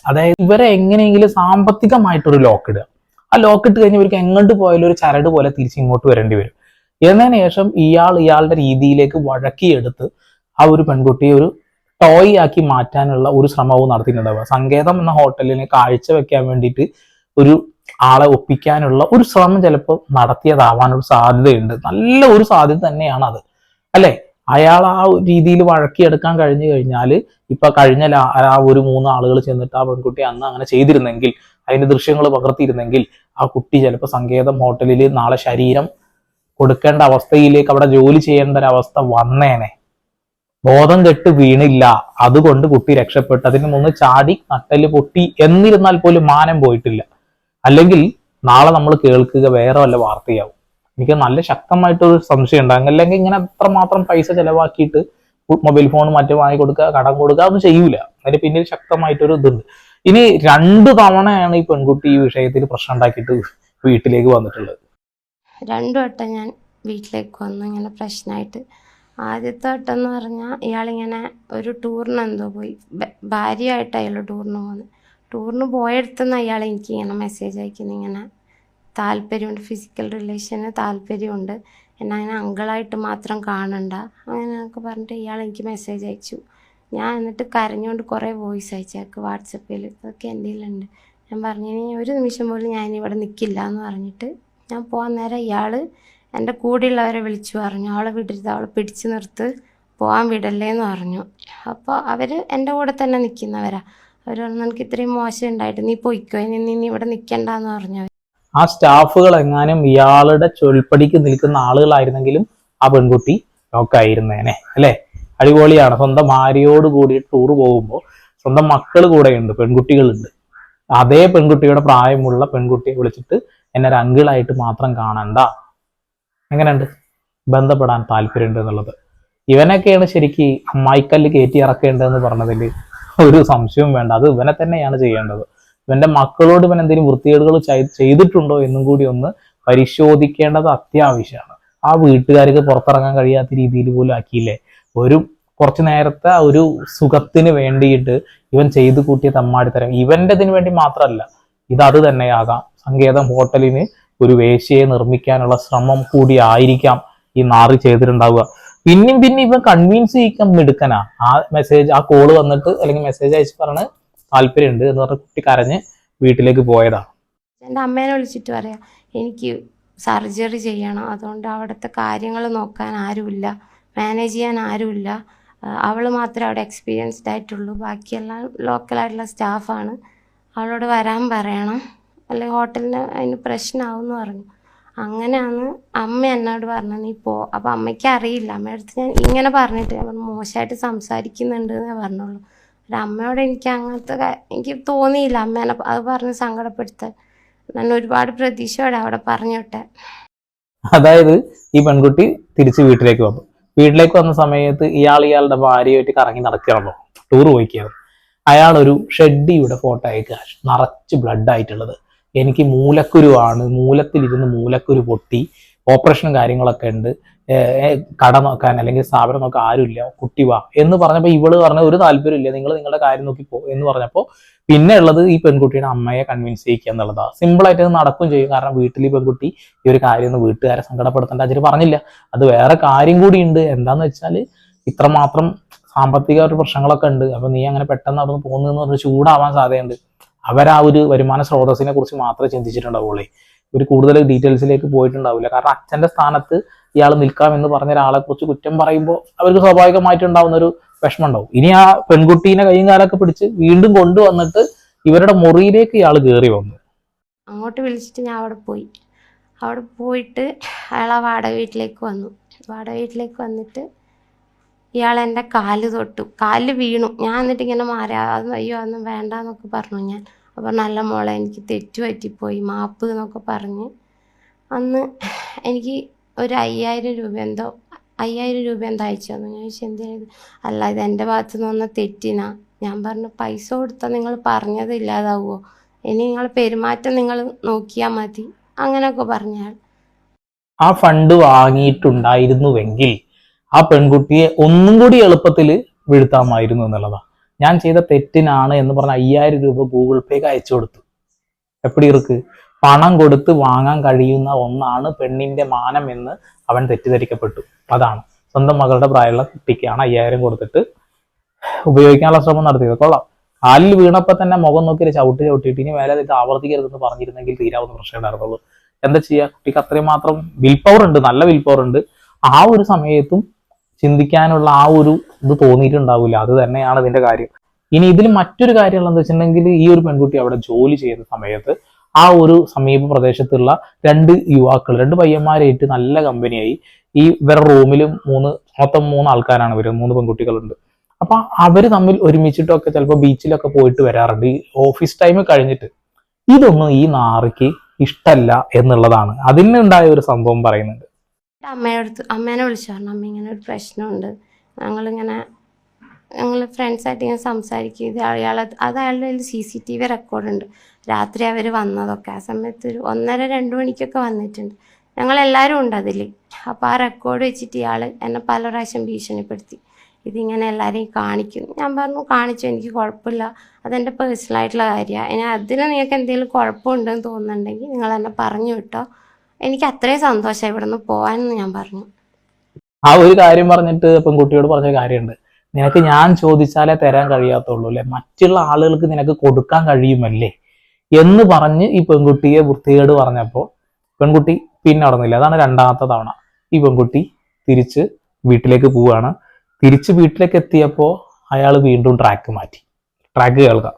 അതായത് ഇവരെ എങ്ങനെയെങ്കിലും സാമ്പത്തികമായിട്ടൊരു ലോക്ക് ഇടുക. ആ ലോക്ക് ഇട്ട് കഴിഞ്ഞ് ഇവർക്ക് എങ്ങോട്ട് പോയാലും ഒരു ചരട് പോലെ തിരിച്ച് ഇങ്ങോട്ട് വരേണ്ടി വരും. എന്നതിന് ശേഷം ഇയാൾ ഇയാളുടെ രീതിയിലേക്ക് വഴക്കിയെടുത്ത് ആ ഒരു പെൺകുട്ടിയെ ഒരു ടോയ് ആക്കി മാറ്റാനുള്ള ഒരു ശ്രമവും നടത്തിയിട്ടുണ്ടാവുക. സങ്കേതം എന്ന ഹോട്ടലിനെ കാഴ്ച വെക്കാൻ വേണ്ടിയിട്ട് ഒരു ആളെ ഒപ്പിക്കാനുള്ള ഒരു ശ്രമം ചിലപ്പോൾ നടത്തിയതാവാനൊരു സാധ്യതയുണ്ട്. നല്ല ഒരു സാധ്യത തന്നെയാണ് അത്. അല്ലെ? അയാൾ ആ രീതിയിൽ വഴക്കിയെടുക്കാൻ കഴിഞ്ഞു കഴിഞ്ഞാൽ ഇപ്പൊ കഴിഞ്ഞ ആ ഒരു മൂന്ന് ആളുകൾ ചെന്നിട്ട് ആ പെൺകുട്ടി അന്ന് അങ്ങനെ ചെയ്തിരുന്നെങ്കിൽ അതിന്റെ ദൃശ്യങ്ങൾ പകർത്തിയിരുന്നെങ്കിൽ ആ കുട്ടി ചിലപ്പോൾ സങ്കേതം ഹോട്ടലിൽ നാളെ ശരീരം കൊടുക്കേണ്ട അവസ്ഥയിലേക്ക് അവിടെ ജോലി ചെയ്യേണ്ട ഒരു അവസ്ഥ വന്നേനെ. ബോധം കെട്ട് വീണില്ല. അതുകൊണ്ട് കുട്ടി രക്ഷപ്പെട്ടു. അതിന് മുന്ന് ചാടി നട്ടൽ പൊട്ടി എന്നിരുന്നാൽ പോലും മാനം പോയിട്ടില്ല. അല്ലെങ്കിൽ നാളെ നമ്മൾ കേൾക്കുക വേറെ വല്ല വാർത്തയാവും. എനിക്ക് നല്ല ശക്തമായിട്ടൊരു സംശയം ഉണ്ട്. അല്ലെങ്കിൽ ഇങ്ങനെ അത്രമാത്രം പൈസ ചെലവാക്കിയിട്ട് മൊബൈൽ ഫോൺ മറ്റു വാങ്ങി കൊടുക്കുക കടം കൊടുക്കുക അതൊന്നും ചെയ്യൂല. അതിന് പിന്നിൽ ശക്തമായിട്ടൊരു ഇതുണ്ട്. ഇനി രണ്ട് തവണയാണ് ഈ പെൺകുട്ടി ഈ വിഷയത്തിൽ പ്രശ്നം ഉണ്ടാക്കിയിട്ട് വീട്ടിലേക്ക് വന്നിട്ടുള്ളത്. രണ്ടു വട്ടം ഞാൻ വീട്ടിലേക്ക് വന്നു. ഇങ്ങനെ പ്രശ്നമായിട്ട് ആദ്യത്തെ വട്ടം എന്ന് പറഞ്ഞാൽ ഇയാളിങ്ങനെ ഒരു ടൂറിന് എന്തോ പോയി. ഭാര്യയായിട്ട് അയാൾ ടൂറിന് പോകുന്നത് ടൂറിന് പോയടുത്തുനിന്ന് അയാൾ എനിക്ക് ഇങ്ങനെ മെസ്സേജ് അയക്കുന്നു. ഇങ്ങനെ താല്പര്യമുണ്ട്. ഫിസിക്കൽ റിലേഷന് താല്പര്യമുണ്ട്. എന്നെ അങ്ങനെ അങ്കിളായിട്ട് മാത്രം കാണണ്ട. അങ്ങനെയൊക്കെ പറഞ്ഞിട്ട് ഇയാൾ എനിക്ക് മെസ്സേജ് അയച്ചു. ഞാൻ എന്നിട്ട് കരഞ്ഞുകൊണ്ട് കുറേ വോയിസ് അയച്ചേക്ക് വാട്സപ്പിൽ അതൊക്കെ എന്റെ കയ്യിലുണ്ട്. ഞാൻ പറഞ്ഞു ഒരു നിമിഷം പോലും ഞാൻ ഇവിടെ നിൽക്കില്ല എന്ന് പറഞ്ഞിട്ട് ഞാൻ പോകാൻ നേരം ഇയാൾ എന്റെ കൂടെയുള്ളവരെ വിളിച്ചു പറഞ്ഞു. അവളെ വിടരുത് അവളെ പിടിച്ചു നിർത്ത് പോകാൻ വിടല്ലേ എന്ന് പറഞ്ഞു. അപ്പോൾ അവർ എന്റെ കൂടെ തന്നെ നിൽക്കുന്നവരാ അവർ പറഞ്ഞു എനിക്ക് ഇത്രയും മോശം ഉണ്ടായിട്ട് നീ പോയിക്കോ ഇനി നീ ഇവിടെ നിൽക്കണ്ട എന്ന് പറഞ്ഞു ആ സ്റ്റാഫുകൾ എങ്ങാനും ഇയാളുടെ ചൊൽപ്പടിക്ക് നിൽക്കുന്ന ആളുകളായിരുന്നെങ്കിലും ആ പെൺകുട്ടി നോക്കായിരുന്നേനെ അല്ലേ? അടിപൊളിയാണ്. സ്വന്തം ഭാര്യയോട് കൂടി ടൂർ പോകുമ്പോൾ സ്വന്തം മക്കൾ കൂടെയുണ്ട് പെൺകുട്ടികളുണ്ട്. അതേ പെൺകുട്ടിയുടെ പ്രായമുള്ള പെൺകുട്ടിയെ വിളിച്ചിട്ട് എന്നെ ഒരു അങ്കിളായിട്ട് മാത്രം കാണണ്ട. എങ്ങനെയുണ്ട്? ബന്ധപ്പെടാൻ താല്പര്യമുണ്ട് എന്നുള്ളത്. ഇവനൊക്കെയാണ് ശരിക്ക് അമ്മായിക്കല്ല് കയറ്റി ഇറക്കേണ്ടതെന്ന് പറഞ്ഞതിൽ ഒരു സംശയവും വേണ്ട. അത് ഇവനെ തന്നെയാണ് ചെയ്യേണ്ടത്. ഇവന്റെ മക്കളോട് ഇവൻ എന്തെങ്കിലും വൃത്തികേടുകൾ ചെയ്തിട്ടുണ്ടോ എന്നും കൂടി ഒന്ന് പരിശോധിക്കേണ്ടത് അത്യാവശ്യമാണ്. ആ വീട്ടുകാർക്ക് പുറത്തിറങ്ങാൻ കഴിയാത്ത രീതിയിൽ പോലും ആക്കിയില്ലേ? ഒരു കുറച്ചു നേരത്തെ ഒരു സുഖത്തിന് വേണ്ടിയിട്ട് ഇവൻ ചെയ്തു കൂട്ടിയ തമ്മാടിത്തരം ഇവന്റെതിന് വേണ്ടി മാത്രമല്ല. ഇത് അത് തന്നെയാകാം. സങ്കേതം ഹോട്ടലിന് ഒരു വേശ്യയെ നിർമ്മിക്കാനുള്ള ശ്രമം കൂടി ആയിരിക്കാം ഈ നാറി ചെയ്തിട്ടുണ്ടാവുക. പിന്നെയും പിന്നെ ഇവൻ കൺവിൻസ് ചെയ്യിക്കാൻ മിടുക്കനാ. ആ മെസ്സേജ് ആ കോൾ വന്നിട്ട് അല്ലെങ്കിൽ മെസ്സേജ് അയച്ച് പറഞ്ഞ് താല്പര്യമുണ്ട് എന്ന് പറഞ്ഞ കുട്ടി കരഞ്ഞ് വീട്ടിലേക്ക് പോയതാണ് എന്റെ അമ്മേനെ വിളിച്ചിട്ട് പറയാം എനിക്ക് സർജറി ചെയ്യണം. അതുകൊണ്ട് അവിടുത്തെ കാര്യങ്ങൾ നോക്കാൻ ആരുമില്ല. മാനേജ് ചെയ്യാൻ ആരുമില്ല. അവൾ മാത്രമേ അവിടെ എക്സ്പീരിയൻസ്ഡ് ആയിട്ടുള്ളൂ. ബാക്കിയെല്ലാം ലോക്കലായിട്ടുള്ള സ്റ്റാഫാണ് അവളോട് വരാൻ പറയണം. അല്ലെങ്കിൽ ഹോട്ടലിന് അതിന് പ്രശ്നമാവും പറഞ്ഞു. അങ്ങനെയാണ് അമ്മ എന്നോട് പറഞ്ഞത് നീ പോ. അപ്പം അമ്മയ്ക്ക് അറിയില്ല. അമ്മയുടെ അടുത്ത് ഞാൻ ഇങ്ങനെ പറഞ്ഞിട്ട് ഞാൻ മോശമായിട്ട് സംസാരിക്കുന്നുണ്ട് എന്നേ പറഞ്ഞുള്ളൂ. അമ്മയോട് എനിക്ക് അങ്ങനത്തെ എനിക്ക് തോന്നിയില്ല അമ്മേനെ അത് പറഞ്ഞ് സങ്കടപ്പെടുത്താൻ. ഞാൻ ഒരുപാട് പ്രതീക്ഷയോടെ അവിടെ പറഞ്ഞോട്ടെ അതായത് ഈ പെൺകുട്ടി തിരിച്ച് വീട്ടിലേക്ക് വന്നു. വീട്ടിലേക്ക് വന്ന സമയത്ത് ഇയാൾ ഇയാളുടെ ഭാര്യയായിട്ട് കറങ്ങി നടക്കുകയാണല്ലോ. ടൂർ പോയിക്കുകയാണ് അയാൾ ഒരു ഷെഡിയുടെ ഫോട്ടോ അയക്കുക നിറച്ച് ബ്ലഡ് ആയിട്ടുള്ളത്. എനിക്ക് മൂലക്കുരുവാണ്. മൂലത്തിലിരുന്ന് മൂലക്കുരു പൊട്ടി. ഓപ്പറേഷനും കാര്യങ്ങളൊക്കെ ഉണ്ട്. കട നോക്കാൻ അല്ലെങ്കിൽ സ്ഥാപനം നോക്കാൻ ആരുമില്ല. കുട്ടി വാ എന്ന് പറഞ്ഞപ്പോൾ ഇവൾ പറഞ്ഞ ഒരു താല്പര്യമില്ല നിങ്ങൾ നിങ്ങളുടെ കാര്യം നോക്കി പോ എന്ന് പറഞ്ഞപ്പോൾ പിന്നെ ഉള്ളത് ഈ പെൺകുട്ടിയുടെ അമ്മയെ കൺവിൻസ് ചെയ്യിക്കുക എന്നുള്ളതാണ് സിമ്പിൾ ആയിട്ട് നടക്കും ചെയ്യും. കാരണം വീട്ടിൽ ഈ പെൺകുട്ടി ഈ ഒരു കാര്യം ഒന്ന് വീട്ടുകാരെ സങ്കടപ്പെടുത്തേണ്ട അതിന് പറഞ്ഞില്ല. അത് വേറെ കാര്യം കൂടി ഉണ്ട്. എന്താന്ന് വെച്ചാൽ ഇത്രമാത്രം സാമ്പത്തിക ഒരു പ്രശ്നങ്ങളൊക്കെ ഉണ്ട്. അപ്പൊ നീ അങ്ങനെ പെട്ടെന്ന് അവിടെ നിന്ന് പോകുന്നതെന്ന് പറഞ്ഞ് ചൂടാവാൻ സാധ്യതയുണ്ട്. അവർ ആ ഒരു വരുമാന സ്രോതസ്സിനെ കുറിച്ച് മാത്രമേ ചിന്തിച്ചിട്ടുണ്ടാവുള്ളൂ. ഒരു കൂടുതൽ ഡീറ്റെയിൽസിലേക്ക് പോയിട്ടുണ്ടാവില്ല. കാരണം അച്ഛന്റെ സ്ഥാനത്ത് ഇയാൾ നിൽക്കാം എന്ന് പറഞ്ഞ ഒരാളെ കുറിച്ച് കുറ്റം പറയുമ്പോൾ അവർക്ക് സ്വാഭാവികമായിട്ടുണ്ടാവുന്ന ഒരു വിഷമം ഉണ്ടാവും ഇനി ആ പെൺകുട്ടീനെ കൈയും കാലൊക്കെ പിടിച്ച് വീണ്ടും കൊണ്ടുവന്നിട്ട് ഇവരുടെ മുറിയിലേക്ക് ഇയാൾ കയറി വന്നു. അങ്ങോട്ട് വിളിച്ചിട്ട് ഞാൻ അവിടെ പോയി. അവിടെ പോയിട്ട് അയാൾ ആ വാടക വീട്ടിലേക്ക് വന്നു. വാടക വീട്ടിലേക്ക് വന്നിട്ട് ഇയാൾ എന്റെ കാൽ തൊട്ടു. കാൽ വീണു. ഞാൻ എന്നിട്ട് ഇങ്ങനെ മാറി അയ്യോ അതൊന്നും വേണ്ടാന്നൊക്കെ പറഞ്ഞു ഞാൻ. അപ്പോൾ നല്ല മോളെ എനിക്ക് തെറ്റു പറ്റിപ്പോയി മാപ്പ് എന്നൊക്കെ പറഞ്ഞ്. അന്ന് എനിക്ക് ഒരു അയ്യായിരം രൂപ എന്തോ അയ്യായിരം രൂപ എന്തോ അയച്ചു തന്നു. ഞാൻ ചോദിച്ചു എന്തിനാ ഇത്? അല്ല ഇത് എന്റെ ഭാഗത്ത് നിന്ന് വന്ന തെറ്റിനാ. ഞാൻ പറഞ്ഞു പൈസ കൊടുത്താൽ നിങ്ങൾ പറഞ്ഞത് ഇല്ലാതാവുമോ ഇനി നിങ്ങൾ പെരുമാറ്റം നിങ്ങൾ നോക്കിയാൽ മതി. അങ്ങനെയൊക്കെ പറഞ്ഞാൽ ആ ഫണ്ട് വാങ്ങിയിട്ടുണ്ടായിരുന്നുവെങ്കിൽ ആ പെൺകുട്ടിയെ ഒന്നും കൂടി എളുപ്പത്തിൽ വീഴ്ത്താമായിരുന്നു എന്നുള്ളതാ. ഞാൻ ചെയ്ത തെറ്റിനാണ് എന്ന് പറഞ്ഞ അയ്യായിരം രൂപ ഗൂഗിൾ പേക്ക് അയച്ചു കൊടുത്തു. എപ്പടി ഇർക്ക് പണം കൊടുത്ത് വാങ്ങാൻ കഴിയുന്ന ഒന്നാണ് പെണ്ണിന്റെ മാനം എന്ന് അവൻ തെറ്റിദ്ധരിക്കപ്പെട്ടു. അതാണ്. സ്വന്തം മകളുടെ പ്രായമുള്ള കുട്ടിക്കാണ് അയ്യായിരം കൊടുത്തിട്ട് ഉപയോഗിക്കാനുള്ള ശ്രമം നടത്തിയത്. കൊള്ളാം. കാലിൽ വീണപ്പോൾ തന്നെ മുഖം നോക്കി ചവിട്ടി ചവിട്ടിട്ട് ഇനി മേലെ ഇത് ആവർത്തിക്കരുതെന്ന് പറഞ്ഞിരുന്നെങ്കിൽ തീരാവുന്ന പ്രശ്നം ഉണ്ടായിരുന്നുള്ളൂ. എന്താ ചെയ്യുക കുട്ടിക്ക് അത്രയും മാത്രം വിൽ പവർ ഉണ്ട്. നല്ല വിൽ പവർ ഉണ്ട്. ആ ഒരു സമയത്തും ചിന്തിക്കാനുള്ള ആ ഒരു ഇത് തോന്നിയിട്ടുണ്ടാവില്ല. അത് തന്നെയാണ് അതിന്റെ കാര്യം. ഇനി ഇതിൽ മറ്റൊരു കാര്യം എന്താ വെച്ചിട്ടുണ്ടെങ്കിൽ ഈ ഒരു പെൺകുട്ടി അവിടെ ജോലി ചെയ്യുന്ന സമയത്ത് ആ ഒരു സമീപ പ്രദേശത്തുള്ള രണ്ട് യുവാക്കൾ രണ്ട് പയ്യന്മാരായിട്ട് നല്ല കമ്പനിയായി. ഈ ഇവരുടെ റൂമിലും മൂന്ന് മൊത്തം മൂന്ന് ആൾക്കാരാണ് വരുന്നത് മൂന്ന് പെൺകുട്ടികളുണ്ട്. അപ്പൊ അവർ തമ്മിൽ ഒരുമിച്ചിട്ടൊക്കെ ചിലപ്പോൾ ബീച്ചിലൊക്കെ പോയിട്ട് വരാറുണ്ട്. ഈ ഓഫീസ് ടൈം കഴിഞ്ഞിട്ട്. ഇതൊന്നും ഈ നാറിക്ക് ഇഷ്ടല്ല എന്നുള്ളതാണ്. അതിനുണ്ടായ ഒരു സംഭവം പറയുന്നുണ്ട്. അമ്മയുടെ അടുത്ത് അമ്മേനെ വിളിച്ചു പറഞ്ഞു അമ്മ ഇങ്ങനെ ഒരു പ്രശ്നമുണ്ട്. ഞങ്ങളിങ്ങനെ ഞങ്ങൾ ഫ്രണ്ട്സായിട്ട് ഇങ്ങനെ സംസാരിക്കും ഇത് അയാൾ അത് അയാളുടെ കയ്യിൽ സി സി ടി വി റെക്കോർഡുണ്ട് രാത്രി അവർ വന്നതൊക്കെ. ആ സമയത്ത് ഒരു ഒന്നര രണ്ട് മണിക്കൊക്കെ വന്നിട്ടുണ്ട്. ഞങ്ങളെല്ലാവരും ഉണ്ട് അതിൽ അപ്പോൾ ആ റെക്കോർഡ് വെച്ചിട്ട് ഇയാൾ എന്നെ പല പ്രാവശ്യം ഭീഷണിപ്പെടുത്തി. ഇതിങ്ങനെ എല്ലാവരെയും കാണിക്കും ഞാൻ പറഞ്ഞു കാണിച്ചു എനിക്ക് കുഴപ്പമില്ല. അതെന്റെ പേഴ്സണലായിട്ടുള്ള കാര്യമാണ് ഇനി അതിൽ നിങ്ങൾക്ക് എന്തെങ്കിലും കുഴപ്പമുണ്ടെന്ന് തോന്നുന്നുണ്ടെങ്കിൽ നിങ്ങൾ എന്നെ പറഞ്ഞു വിട്ടോ. എനിക്ക് അത്രയും സന്തോഷമായി ഇവിടെ നിന്ന് പോവാൻ ഞാൻ പറഞ്ഞു. ആ ഒരു കാര്യം പറഞ്ഞിട്ട് പെൺകുട്ടിയോട് പറഞ്ഞ കാര്യമുണ്ട്. നിനക്ക് ഞാൻ ചോദിച്ചാലേ തരാൻ കഴിയാത്തുള്ളൂ അല്ലെ? മറ്റുള്ള ആളുകൾക്ക് നിനക്ക് കൊടുക്കാൻ കഴിയുമല്ലേ? എന്ന് പറഞ്ഞ് ഈ പെൺകുട്ടിയെ വൃത്തികേട് പറഞ്ഞപ്പോൾ പെൺകുട്ടി പിന്നെ നടന്നില്ല. അതാണ് രണ്ടാമത്തെ തവണ ഈ പെൺകുട്ടി തിരിച്ച് വീട്ടിലേക്ക് പോവുകയാണ്. തിരിച്ച് വീട്ടിലേക്ക് എത്തിയപ്പോൾ അയാൾ വീണ്ടും ട്രാക്ക് മാറ്റി. ട്രാക്ക് കേൾക്കാം.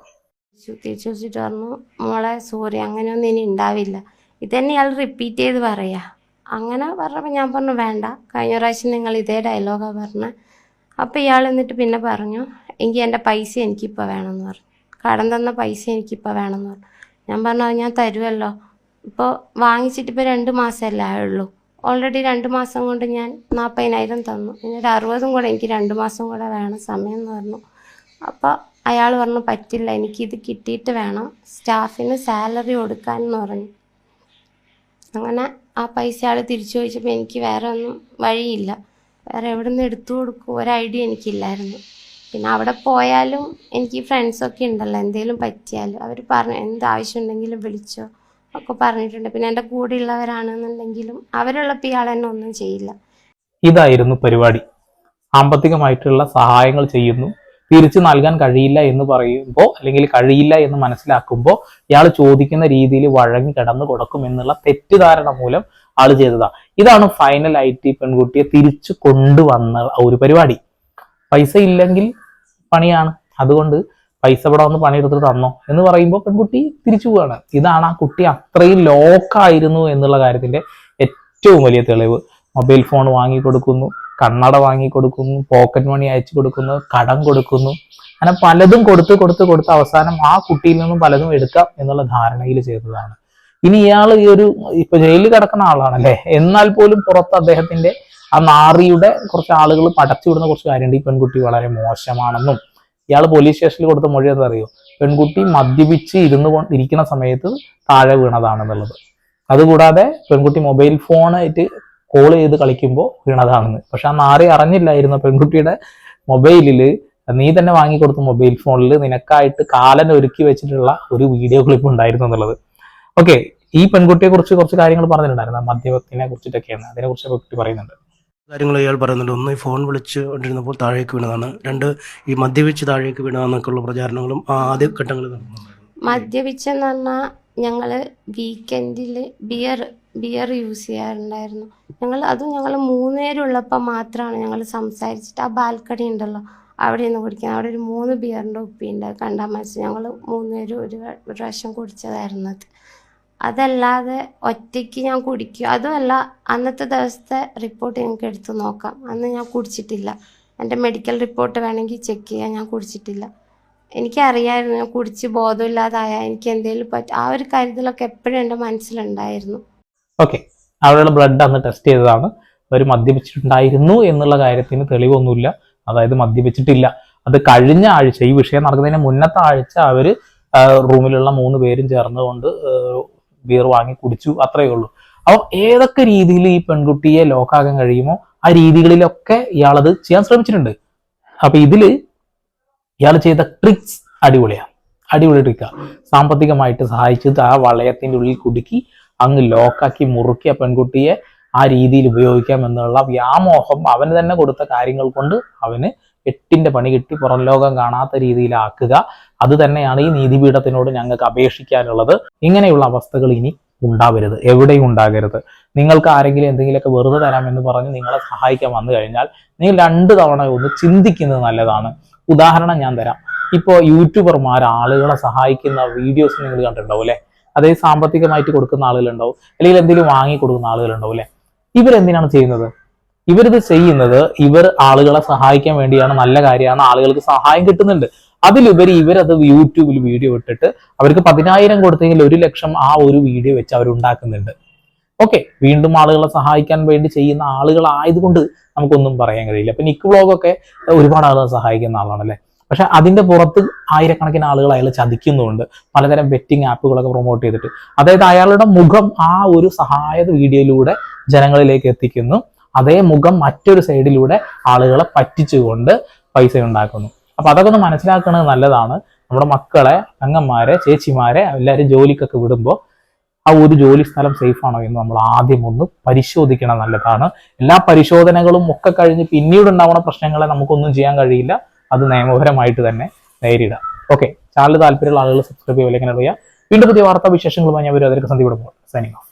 തിരിച്ചു വെച്ചിട്ട് പറഞ്ഞു മോളെ സോറി അങ്ങനെയൊന്നും ഇനി ഉണ്ടാവില്ല. ഇതന്നെ ഇയാൾ റിപ്പീറ്റ് ചെയ്ത് പറയാ. അങ്ങനെ പറഞ്ഞപ്പോൾ ഞാൻ പറഞ്ഞു വേണ്ട കഴിഞ്ഞ പ്രാവശ്യം നിങ്ങൾ ഇതേ ഡയലോഗാണ് പറഞ്ഞത് അപ്പോൾ ഇയാൾ എന്നിട്ട് പിന്നെ പറഞ്ഞു എങ്കിൽ എന്റെ പൈസ എനിക്കിപ്പോൾ വേണമെന്ന് പറഞ്ഞു. കടം തന്ന പൈസ എനിക്കിപ്പോൾ വേണമെന്ന് പറഞ്ഞു. ഞാൻ പറഞ്ഞു അത് ഞാൻ തരുമല്ലോ ഇപ്പോൾ വാങ്ങിച്ചിട്ട് ഇപ്പോൾ രണ്ട് മാസമല്ലേ ആയുള്ളൂ. ഓൾറെഡി രണ്ട് മാസം കൊണ്ട് ഞാൻ നാൽപ്പതിനായിരം തന്നു. ഇനി അറുപതും കൂടെ എനിക്ക് രണ്ട് മാസം കൂടെ വേണം സമയം എന്ന് പറഞ്ഞു. അപ്പോൾ അയാൾ പറഞ്ഞു പറ്റില്ല എനിക്കിത് കിട്ടിയിട്ട് വേണം. സ്റ്റാഫിന് സാലറി കൊടുക്കാൻ എന്ന് പറഞ്ഞു. അങ്ങനെ ആ പൈസ ആൾ തിരിച്ചു ചോദിച്ചപ്പോൾ എനിക്ക് വേറെ ഒന്നും വഴിയില്ല. വേറെ എവിടെ നിന്ന് എടുത്തു കൊടുക്കും ഒരു ഐഡിയ എനിക്കില്ലായിരുന്നു. പിന്നെ അവിടെ പോയാലും എനിക്ക് ഫ്രണ്ട്സൊക്കെ ഉണ്ടല്ലോ എന്തെങ്കിലും പറ്റിയാലും അവർ പറഞ്ഞു എന്ത് ആവശ്യമുണ്ടെങ്കിലും വിളിച്ചോ ഒക്കെ പറഞ്ഞിട്ടുണ്ട്. പിന്നെ എന്റെ കൂടെ ഉള്ളവരാണെന്നുണ്ടെങ്കിലും അവരുള്ളപ്പോൾ ഇയാൾ എന്നെ ഒന്നും ചെയ്യില്ല. ഇതായിരുന്നു പരിപാടി. സാമ്പത്തികമായിട്ടുള്ള സഹായങ്ങൾ ചെയ്യുന്നു. തിരിച്ചു നൽകാൻ കഴിയില്ല എന്ന് പറയുമ്പോൾ അല്ലെങ്കിൽ കഴിയില്ല എന്ന് മനസ്സിലാക്കുമ്പോൾ ഇയാൾ ചോദിക്കുന്ന രീതിയിൽ വഴങ്ങി കിടന്നു കൊടുക്കും എന്നുള്ള തെറ്റിദ്ധാരണ മൂലം ആൾ ചെയ്തതാ. ഇതാണ് ഈ പെൺകുട്ടിയെ തിരിച്ചു കൊണ്ടുവന്ന ഒരു പരിപാടി. പൈസ ഇല്ലെങ്കിൽ പണിയാണ്. അതുകൊണ്ട് പൈസ ഇവിടെ വന്ന് പണിയെടുത്തിട്ട് തന്നോ എന്ന് പറയുമ്പോൾ പെൺകുട്ടി തിരിച്ചു പോവാണ്. ഇതാണ് ആ കുട്ടി അത്രയും ലോക്കായിരുന്നു എന്നുള്ള കാര്യത്തിന്റെ ഏറ്റവും വലിയ തെളിവ്. മൊബൈൽ ഫോൺ വാങ്ങി കൊടുക്കുന്നു കണ്ണട വാങ്ങി കൊടുക്കുന്നു പോക്കറ്റ് മണി അയച്ചു കൊടുക്കുന്നു കടം കൊടുക്കുന്നു. അങ്ങനെ പലതും കൊടുത്ത് കൊടുത്ത് കൊടുത്ത് അവസാനം ആ കുട്ടിയിൽ നിന്നും പലതും എടുക്കാം എന്നുള്ള ധാരണയിൽ ചെയ്തതാണ് ഇനി ഇയാൾ ഈ ഒരു ഇപ്പൊ ജയിലിൽ കിടക്കുന്ന ആളാണല്ലേ? എന്നാൽ പോലും പുറത്ത് അദ്ദേഹത്തിന്റെ ആ നാറിയുടെ കുറച്ച് ആളുകൾ പടച്ചുവിടുന്ന കുറച്ച് കാര്യമുണ്ട്. ഈ പെൺകുട്ടി വളരെ മോശമാണെന്നും ഇയാൾ പോലീസ് സ്റ്റേഷനിൽ കൊടുത്ത മൊഴി അറിയോ പെൺകുട്ടി മദ്യപിച്ച് ഇരുന്ന് ഇരിക്കുന്ന സമയത്ത് താഴെ വീണതാണെന്നുള്ളത്. അതുകൂടാതെ പെൺകുട്ടി മൊബൈൽ ഫോണായിട്ട് കോൾ ചെയ്ത് കളിക്കുമ്പോൾ വീണതാണെന്ന്. പക്ഷെ ആ മാറി അറിഞ്ഞില്ലായിരുന്നു പെൺകുട്ടിയുടെ മൊബൈലിൽ നീ തന്നെ വാങ്ങിക്കൊടുത്ത മൊബൈൽ ഫോണിൽ നിനക്കായിട്ട് കാലൻ ഒരുക്കി വെച്ചിട്ടുള്ള ഒരു വീഡിയോ ക്ലിപ്പ് ഉണ്ടായിരുന്നു എന്നുള്ളത്. ഓക്കെ ഈ പെൺകുട്ടിയെ കുറിച്ച് കുറച്ച് കാര്യങ്ങൾ പറഞ്ഞിട്ടുണ്ടായിരുന്നു. മദ്യപത്തിനെ കുറിച്ചിട്ടൊക്കെയാണ്. അതിനെ കുറിച്ച് കുട്ടി പറയുന്നുണ്ട്. കാര്യങ്ങൾ ഇയാൾ പറയുന്നുണ്ട്. ഒന്ന് ഈ ഫോൺ വിളിച്ച് കൊണ്ടിരുന്നപ്പോൾ താഴേക്ക് വീണതാണ്. രണ്ട് ഈ മദ്യപിച്ച് താഴേക്ക് വീണതാന്നൊക്കെയുള്ള പ്രചാരണങ്ങളും ആദ്യ ഘട്ടങ്ങളിൽ നടന്നു മദ്യപിച്ചെന്ന് പറഞ്ഞാൽ ഞങ്ങൾ വീക്കെൻഡിൽ ബിയർ ബിയർ യൂസ് ചെയ്യാറുണ്ടായിരുന്നു. ഞങ്ങൾ അതും ഞങ്ങൾ മൂന്നുപേരുള്ളപ്പോൾ മാത്രമാണ് ഞങ്ങൾ സംസാരിച്ചിട്ട് ആ ബാൽക്കണി ഉണ്ടല്ലോ അവിടെ നിന്ന് കുടിക്കാൻ. അവിടെ ഒരു മൂന്ന് ബിയറിന്റെ ഉപ്പിയുണ്ട് കണ്ടാൽ മനസ്സിൽ ഞങ്ങൾ മൂന്നുപേരും ഒരു പ്രാവശ്യം കുടിച്ചതായിരുന്നു അത്. അതല്ലാതെ ഒറ്റയ്ക്ക് ഞാൻ കുടിക്കും. അതുമല്ല അന്നത്തെ ദിവസത്തെ റിപ്പോർട്ട് ഞങ്ങൾക്ക് എടുത്ത് നോക്കാം. അന്ന് ഞാൻ കുടിച്ചിട്ടില്ല. എന്റെ മെഡിക്കൽ റിപ്പോർട്ട് വേണമെങ്കിൽ ചെക്ക് ചെയ്യാൻ ഞാൻ കുടിച്ചിട്ടില്ല. എനിക്കറിയായിരുന്നു ഞാൻ കുടിച്ച് ബോധമില്ലാതായ. എനിക്ക് എന്തെങ്കിലും പറ്റും ആ ഒരു കരുതലൊക്കെ എപ്പോഴും എന്റെ മനസ്സിലുണ്ടായിരുന്നു. ഓക്കെ അവിടെയുള്ള ബ്ലഡ് അന്ന് ടെസ്റ്റ് ചെയ്തതാണ്. അവർ മദ്യപിച്ചിട്ടുണ്ടായിരുന്നു എന്നുള്ള കാര്യത്തിന് തെളിവൊന്നുമില്ല. അതായത് മദ്യപിച്ചിട്ടില്ല. അത് കഴിഞ്ഞ ആഴ്ച ഈ വിഷയം നടക്കുന്നതിന് മുന്നത്തെ ആഴ്ച അവർ റൂമിലുള്ള മൂന്ന് പേരും ചേർന്നുകൊണ്ട് ബിയർ വാങ്ങി കുടിച്ചു. അത്രയേ ഉള്ളൂ. അപ്പം ഏതൊക്കെ രീതിയിൽ ഈ പെൺകുട്ടിയെ ലോക്കാകാൻ കഴിയുമോ ആ രീതികളിലൊക്കെ ഇയാളത് ചെയ്യാൻ ശ്രമിച്ചിട്ടുണ്ട്. അപ്പൊ ഇതിൽ ഇയാൾ ചെയ്ത ട്രിക്സ് അടിപൊളിയാണ് അടിപൊളി ട്രിക്കാണ് സാമ്പത്തികമായിട്ട് സഹായിച്ചത് ആ വളയത്തിന്റെ ഉള്ളിൽ കുടുക്കി അങ്ങ് ലോക്കാക്കി മുറുക്കിയ പെൺകുട്ടിയെ ആ രീതിയിൽ ഉപയോഗിക്കാം എന്നുള്ള വ്യാമോഹം അവന് തന്നെ കൊടുത്ത കാര്യങ്ങൾ കൊണ്ട് അവന് എട്ടിന്റെ പണി കിട്ടി പുറം ലോകം കാണാത്ത രീതിയിലാക്കുക. അത് തന്നെയാണ് ഈ നീതിപീഠത്തിനോട് ഞങ്ങൾക്ക് അപേക്ഷിക്കാനുള്ളത്. ഇങ്ങനെയുള്ള അവസ്ഥകൾ ഇനി ഉണ്ടാവരുത്. എവിടെയും ഉണ്ടാകരുത്. നിങ്ങൾക്ക് ആരെങ്കിലും എന്തെങ്കിലുമൊക്കെ വെറുതെ തരാമെന്ന് പറഞ്ഞ് നിങ്ങളെ സഹായിക്കാൻ വന്നു കഴിഞ്ഞാൽ നിങ്ങൾ രണ്ട് തവണ ഒന്ന് ചിന്തിക്കുന്നത് നല്ലതാണ്. ഉദാഹരണം ഞാൻ തരാം. ഇപ്പോൾ യൂട്യൂബർമാർ ആളുകളെ സഹായിക്കുന്ന വീഡിയോസ് നിങ്ങൾ കണ്ടിട്ടുണ്ടാവും അല്ലെ? അതായത് സാമ്പത്തികമായിട്ട് കൊടുക്കുന്ന ആളുകളുണ്ടാവും. അല്ലെങ്കിൽ എന്തെങ്കിലും വാങ്ങി കൊടുക്കുന്ന ആളുകളുണ്ടാവും അല്ലെ? ഇവരെന്തിനാണ് ചെയ്യുന്നത്? ഇവരിത് ചെയ്യുന്നത് ഇവർ ആളുകളെ സഹായിക്കാൻ വേണ്ടിയാണ്. നല്ല കാര്യമാണ്. ആളുകൾക്ക് സഹായം കിട്ടുന്നുണ്ട്. അതിലുപരി ഇവരത് യൂട്യൂബിൽ വീഡിയോ ഇട്ടിട്ട് അവർക്ക് പതിനായിരം കൊടുത്തെങ്കിൽ ഒരു ലക്ഷം ആ ഒരു വീഡിയോ വെച്ച് അവർ ഉണ്ടാക്കുന്നുണ്ട്. ഓക്കെ വീണ്ടും ആളുകളെ സഹായിക്കാൻ വേണ്ടി ചെയ്യുന്ന ആളുകളായതുകൊണ്ട് നമുക്കൊന്നും പറയാൻ കഴിയില്ല. അപ്പൊ നിക്ക് വ്ളോഗൊക്കെ ഒരുപാട് ആളുകളെ സഹായിക്കുന്ന ആളാണല്ലേ? പക്ഷെ അതിന്റെ പുറത്ത് ആയിരക്കണക്കിന് ആളുകൾ അയാൾ ചതിക്കുന്നുണ്ട്. പലതരം ബെറ്റിംഗ് ആപ്പുകളൊക്കെ പ്രൊമോട്ട് ചെയ്തിട്ട്. അതായത് അയാളുടെ മുഖം ആ ഒരു സഹായ വീഡിയോയിലൂടെ ജനങ്ങളിലേക്ക് എത്തിക്കുന്നു. അതേ മുഖം മറ്റൊരു സൈഡിലൂടെ ആളുകളെ പറ്റിച്ചുകൊണ്ട് പൈസ ഉണ്ടാക്കുന്നു അപ്പൊ അതൊക്കെ ഒന്ന് മനസ്സിലാക്കുന്നത് നല്ലതാണ്. നമ്മുടെ മക്കളെ അങ്ങന്മാരെ ചേച്ചിമാരെ എല്ലാവരും ജോലിക്കൊക്കെ വിടുമ്പോൾ ആ ഒരു ജോലി സ്ഥലം സേഫ് ആണോ എന്ന് നമ്മൾ ആദ്യം ഒന്ന് പരിശോധിക്കണം നല്ലതാണ്. എല്ലാ പരിശോധനകളും ഒക്കെ കഴിഞ്ഞ് പിന്നീട് ഉണ്ടാവുന്ന പ്രശ്നങ്ങളെ നമുക്കൊന്നും ചെയ്യാൻ കഴിയില്ല. അത് നിയമപരമായിട്ട് തന്നെ നേരിടാം. ഓക്കെ ചാനൽ താല്പര്യമുള്ള ആളുകൾ സബ്സ്ക്രൈബ് ചെയ്യുക വീണ്ടും പുതിയ വാർത്താ വിശേഷങ്ങളുമായി ഞാൻ വരും. അതിലേക്ക് സന്ധി സൈനിങ് ഓഫ്